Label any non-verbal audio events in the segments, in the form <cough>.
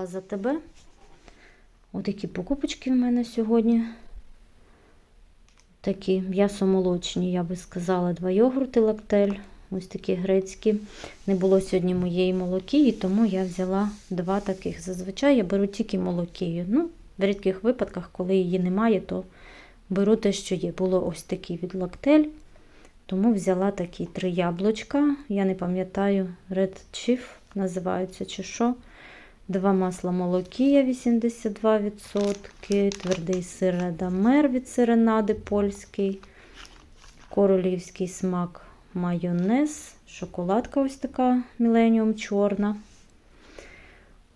прийшла за тебе. Отакі покупочки в мене сьогодні. Такі м'ясо-молочні, я би сказала, два йогурти лактель. Ось такі грецькі. Не було сьогодні моєї молокії, тому я взяла два таких. Зазвичай я беру тільки молокію. Ну, в рідких випадках, коли її немає, то беру те, що є. Було ось такі від лактель. Тому взяла такі три яблучка. Я не пам'ятаю, Red Chief називаються чи що. Два масла молокія 82%, твердий сир Радамер від сиренади польський, королівський смак майонез, шоколадка ось така Millennium чорна.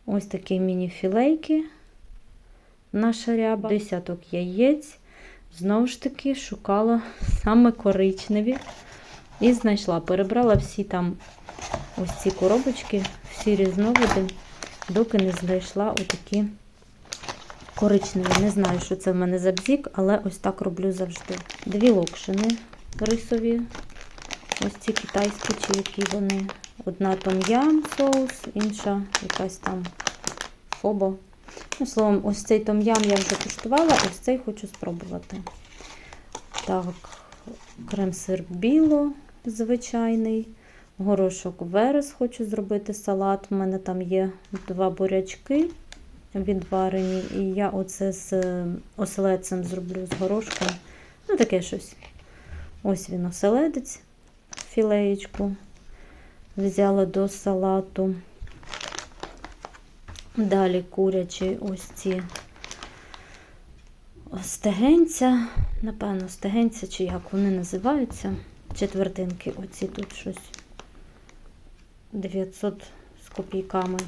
Ось такі міні-філейки наша ряба, десяток яєць. Знову ж таки, шукала саме коричневі і знайшла. Перебрала всі там ось ці коробочки, всі різновиди, доки не знайшла отакі коричневі. Не знаю, що це в мене за бзік, але ось так роблю завжди. Дві локшини рисові, ось ці китайські, чи які вони. Одна том'ям соус, інша якась там фобо. Ну, словом, ось цей том'ям я вже куштувала, ось цей хочу спробувати. Так, крем-сир біло звичайний. Горошок верес хочу зробити салат. У мене там є два бурячки відварені. І я оце з е, оселедцем зроблю з горошком. Ну, таке щось. Ось він оселедець, філеєчку. Взяла до салату. Далі курячі ось ці стегенця, напевно, стегенця, чи як вони називаються. Четвертинки, оці тут щось 900 з копійками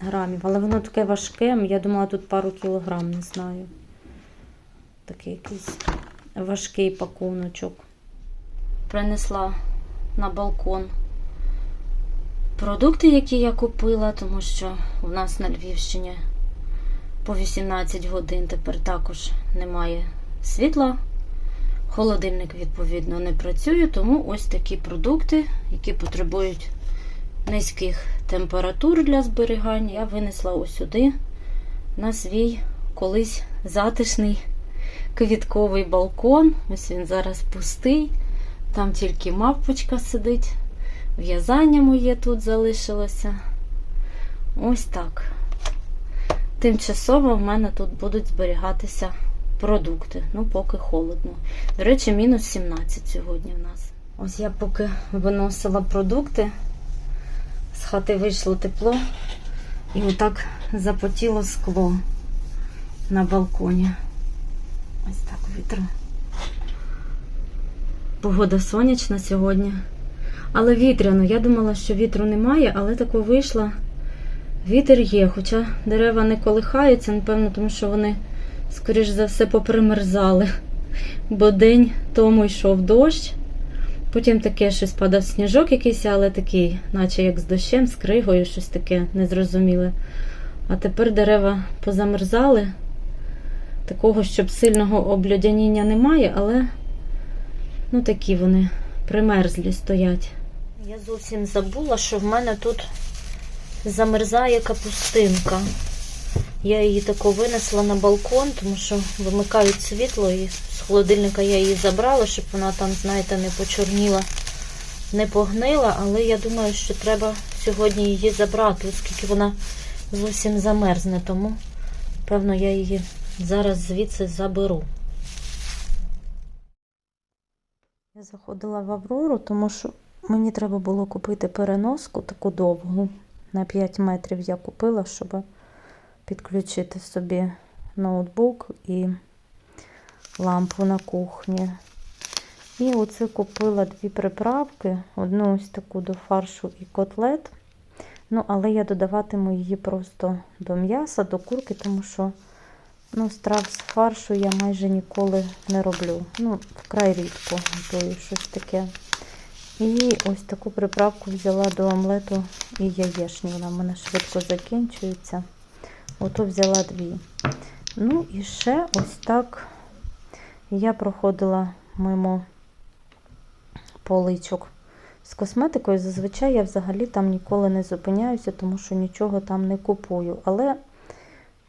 грамів. Але воно таке важке. Я думала, тут пару кілограм, не знаю. Такий якийсь важкий пакуночок. Принесла на балкон продукти, які я купила, тому що у нас на Львівщині по 18 годин тепер також немає світла. Холодильник, відповідно, не працює, тому ось такі продукти, які потребують низьких температур для зберігання, я винесла ось сюди на свій колись затишний квітковий балкон. Ось він зараз пустий. Там тільки мавпочка сидить. В'язання моє тут залишилося. Ось так. Тимчасово в мене тут будуть зберігатися продукти. Ну, поки холодно. До речі, мінус 17 сьогодні в нас. Ось я поки виносила продукти, хати вийшло тепло, і отак запотіло скло на балконі. Ось так вітро. Погода сонячна сьогодні. Але вітряно. Я думала, що вітру немає, але тако вийшло. Вітер є, хоча дерева не колихаються, напевно, тому що вони, скоріш за все, попримерзали. Бо день тому йшов дощ, потім таке щось падав сніжок якийсь, але такий, наче як з дощем, з кригою, щось таке незрозуміле. А тепер дерева позамерзали. Такого, щоб сильного облюдяніння немає, але ну такі вони примерзлі стоять. Я зовсім забула, що в мене тут замерзає капустинка. Я її тако винесла на балкон, тому що вимикають світло, і з холодильника я її забрала, щоб вона там, знаєте, не почорніла, не погнила, але я думаю, що треба сьогодні її забрати, оскільки вона зовсім замерзне, тому, певно, я її зараз звідси заберу. Я заходила в Аврору, тому що мені треба було купити переноску таку довгу. На 5 метрів я купила, щоб підключити собі ноутбук і лампу на кухні. І оце купила дві приправки. Одну ось таку до фаршу і котлет. Ну, але я додаватиму її просто до м'яса, до курки, тому що ну, страв з фаршу я майже ніколи не роблю. Ну, вкрай рідко готую щось таке. І ось таку приправку взяла до омлету і яєшні. Вона в мене швидко закінчується. Ото взяла дві. Ну і ще ось так я проходила мимо поличок з косметикою. Зазвичай я взагалі там ніколи не зупиняюся, тому що нічого там не купую. Але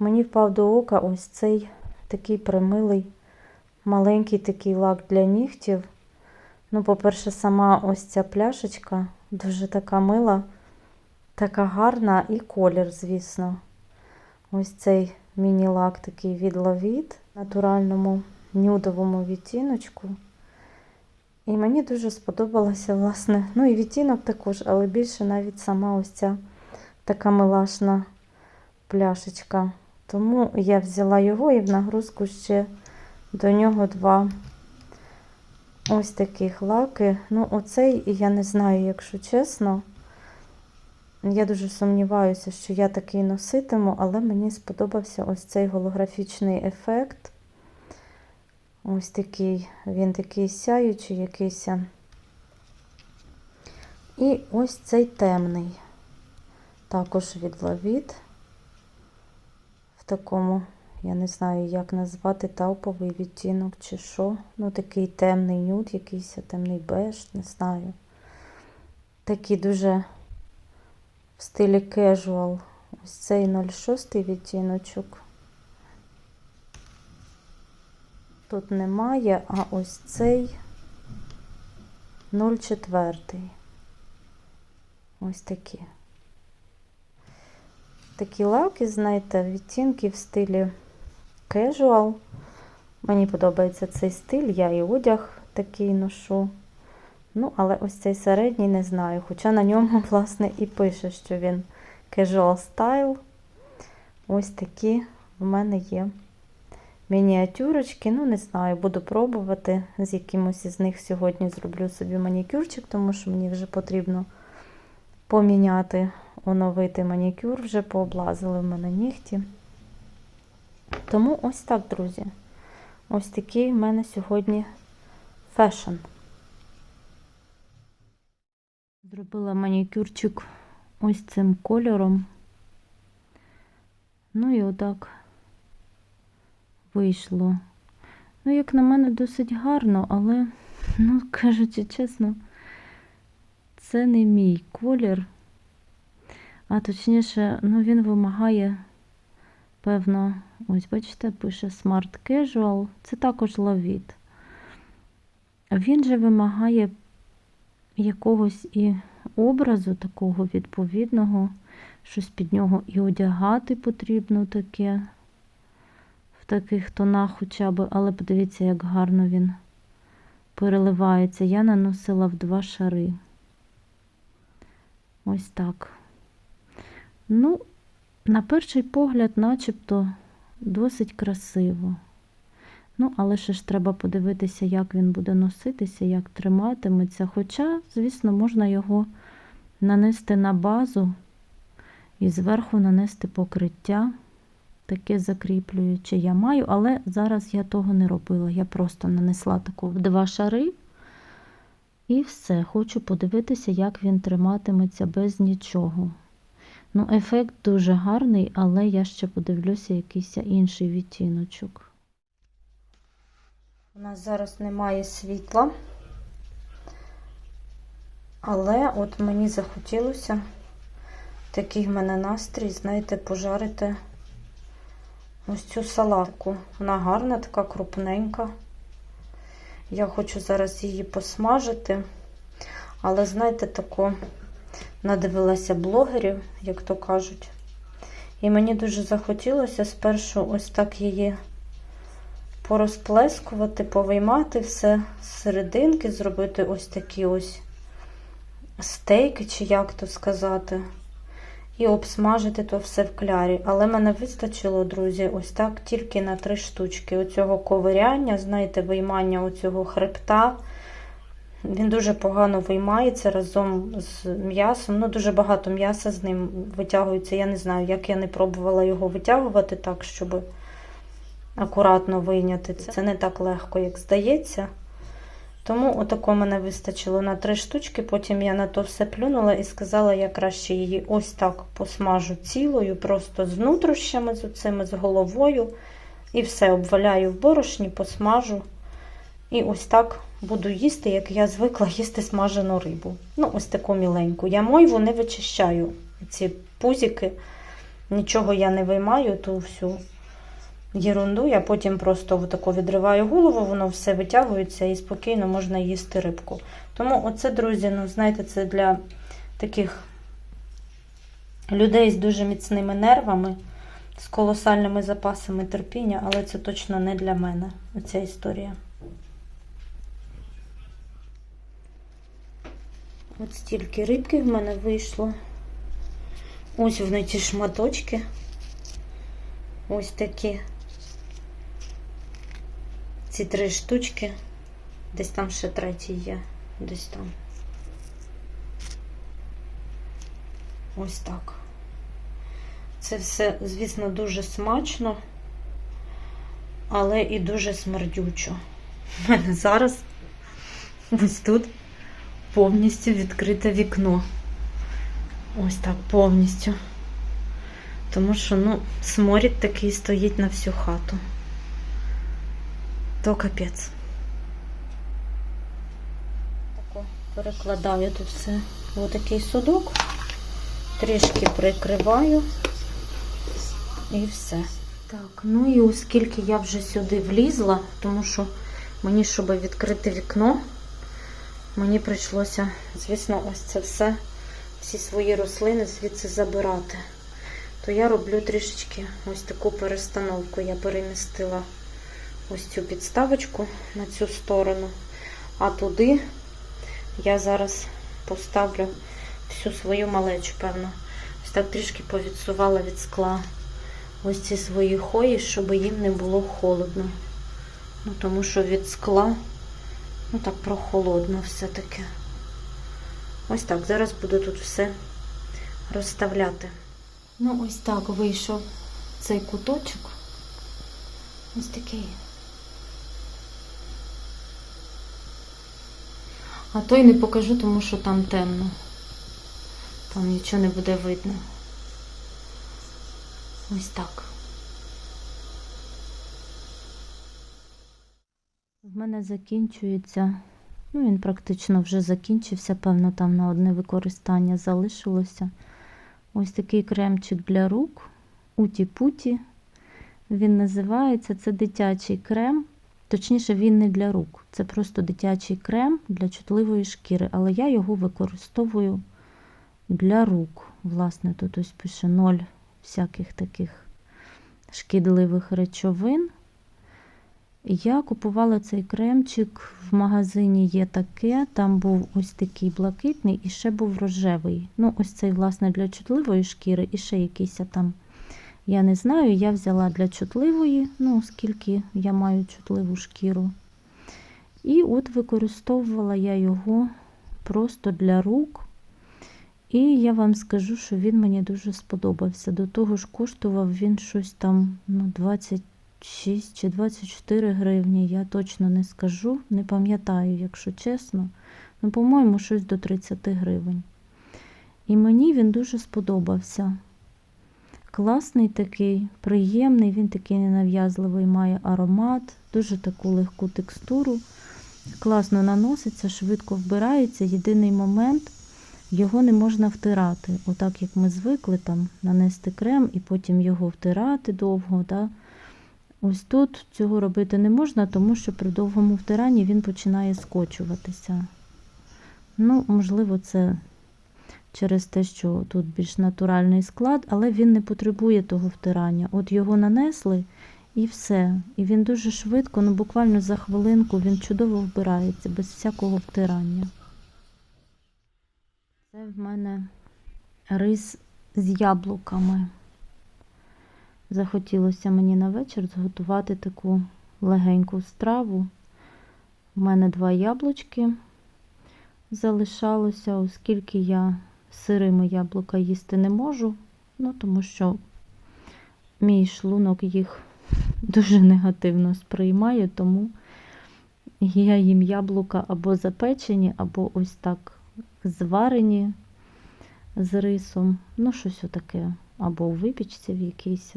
Мені впав до ока ось цей такий примилий, маленький такий лак для нігтів. Ну, по-перше, сама ось ця пляшечка дуже така мила, така гарна і колір, звісно. Ось цей міні-лак такий від Ловіт, натуральному нюдовому відтіночку. І мені дуже сподобалося, власне, ну і відтінок також, але більше навіть сама ось ця така милашна пляшечка. Тому я взяла його і в нагрузку ще до нього два ось таких лаки. Ну, оцей, я не знаю, якщо чесно. Я дуже сумніваюся, що я такий носитиму, але мені сподобався ось цей голографічний ефект. Ось такий, він такий сяючий якийсь. І ось цей темний. Також від Лавіт. В такому, я не знаю, як назвати тауповий відтінок чи що. Ну, такий темний нюд, якийсь темний беж, не знаю. Такий дуже в стилі casual. Ось цей 06 відтіночок. Тут немає, а ось цей 04. Ось такі. Такі лаки, знаєте, відтінки в стилі casual. Мені подобається цей стиль, я і одяг такий ношу. Ну, але ось цей середній не знаю. Хоча на ньому, <laughs> власне, і пише, що він casual style. Ось такі в мене є мініатюрочки. Ну, не знаю, буду пробувати. З якимось із них сьогодні зроблю собі манікюрчик, тому що мені вже потрібно поміняти, оновити манікюр, вже пооблазили в мене нігті. Тому ось так, друзі. Ось такий в мене сьогодні фешн. Зробила манікюрчик ось цим кольором. Ну і отак вийшло. Ну, як на мене, досить гарно, але, <laughs> ну, кажучи чесно, це не мій колір. А точніше, ну, він вимагає, певно, ось, бачите, пише Smart Casual. Це також лавіт. Він же вимагає якогось і образу такого відповідного, щось під нього і одягати потрібно таке, в таких тонах хоча б, але подивіться, як гарно він переливається. Я наносила в два шари. Ось так. Ну, на перший погляд, начебто, досить красиво. Ну, але ще ж треба подивитися, як він буде носитися, як триматиметься. Хоча, звісно, можна його нанести на базу і зверху нанести покриття, таке закріплююче я маю, але зараз я того не робила. Я просто нанесла таку в два шари. І все, хочу подивитися, як він триматиметься без нічого. Ну, ефект дуже гарний, але я ще подивлюся якийсь інший відтіночок. У нас зараз немає світла, але от мені захотілося такий в мене настрій, знаєте, пожарити ось цю салатку. Вона гарна, така крупненька. Я хочу зараз її посмажити, але, знаєте, тако надивилася блогерів, як то кажуть. І мені дуже захотілося спершу ось так її порозплескувати, повиймати все з серединки, зробити ось такі ось стейки, чи як то сказати, і обсмажити то все в клярі. Але мене вистачило, друзі, ось так тільки на три штучки. Оцього ковиряння, знаєте, виймання оцього хребта. Він дуже погано виймається разом з м'ясом. Ну, дуже багато м'яса з ним витягується. Я не знаю, як я не пробувала його витягувати так, щоб акуратно вийняти. Це не так легко, як здається. Тому отако мене вистачило на три штучки. Потім я на то все плюнула і сказала, я краще її ось так посмажу цілою, просто з внутрішнями, з оцими, з головою. І все обваляю в борошні, посмажу. І ось так буду їсти, як я звикла їсти смажену рибу. Ну, ось таку міленьку. Я мойву не вичищаю ці пузики. нічого я не виймаю, ту всю єрунду. Я потім просто отако відриваю голову, воно все витягується і спокійно можна їсти рибку. Тому оце, друзі, ну, знаєте, це для таких людей з дуже міцними нервами, з колосальними запасами терпіння, але це точно не для мене, оця історія. От стільки рибки в мене вийшло. Ось вони ті шматочки. Ось такі. Ці три штучки. Десь там ще третій є. Десь там. Ось так. Це все, звісно, дуже смачно, але і дуже смердючо. У мене зараз ось тут повністю відкрите вікно. Ось так повністю. Тому що, ну, сморід такий стоїть на всю хату. То капець. Тако перекладаю тут все в отакий судок, трішки прикриваю і все. Так, ну і оскільки я вже сюди влізла, тому що мені, щоб відкрити вікно, мені прийшлося, звісно, ось це все, всі свої рослини звідси забирати. То я роблю трішечки ось таку перестановку. Я перемістила ось цю підставочку на цю сторону, а туди я зараз поставлю всю свою малечу, певно. Ось так трішки повідсувала від скла ось ці свої хої, щоб їм не було холодно. Ну, тому що від скла, ну так прохолодно все-таки. Ось так, зараз буду тут все розставляти. Ну, ось так вийшов цей куточок. Ось такий. А той не покажу, тому що там темно. Там нічого не буде видно. Ось так. В мене закінчується, ну він практично вже закінчився, певно, там на одне використання залишилося. Ось такий кремчик для рук. Уті-путі. Він називається це дитячий крем. Точніше, він не для рук. Це просто дитячий крем для чутливої шкіри. Але я його використовую для рук. Власне, тут ось пише ноль всяких таких шкідливих речовин. Я купувала цей кремчик в магазині є таке. Там був ось такий блакитний і ще був рожевий. Ну, ось цей, власне, для чутливої шкіри, і ще якийсь там. Я не знаю, я взяла для чутливої, ну, оскільки я маю чутливу шкіру. І от використовувала я його просто для рук. І я вам скажу, що він мені дуже сподобався. До того ж, коштував він щось там ну, 26 чи 24 гривні. Я точно не скажу, не пам'ятаю, якщо чесно. Ну, по-моєму, щось до 30 гривень. І мені він дуже сподобався. Класний такий, приємний, він такий ненав'язливий, має аромат, дуже таку легку текстуру. Класно наноситься, швидко вбирається. Єдиний момент його не можна втирати. Отак, як ми звикли там нанести крем і потім його втирати довго. Да? Ось тут цього робити не можна, тому що при довгому втиранні він починає скочуватися. Ну, можливо, це через те, що тут більш натуральний склад, але він не потребує того втирання. От його нанесли і все. І він дуже швидко, ну буквально за хвилинку, він чудово вбирається, без всякого втирання. Це в мене рис з яблуками. Захотілося мені на вечір зготувати таку легеньку страву. У мене два яблучки залишалося, оскільки я сирими яблука їсти не можу, ну тому що мій шлунок їх <laughs> дуже негативно сприймає, тому я їм яблука або запечені, або ось так зварені з рисом, ну, щось отаке, або у випічці в якійсь.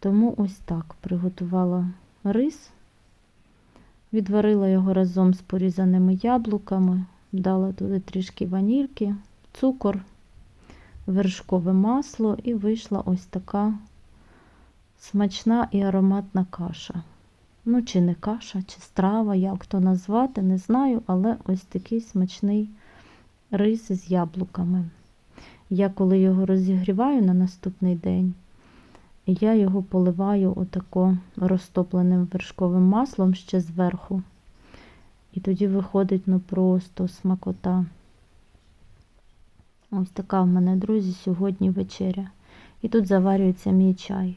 Тому ось так приготувала рис, відварила його разом з порізаними яблуками, дала туди трішки ванільки, цукор, вершкове масло і вийшла ось така смачна і ароматна каша. Ну, чи не каша, чи страва, як то назвати, не знаю, але ось такий смачний рис з яблуками. Я коли його розігріваю на наступний день, я його поливаю отако розтопленим вершковим маслом ще зверху. І тоді виходить ну просто смакота. Ось така в мене, друзі, сьогодні вечеря. І тут заварюється мій чай.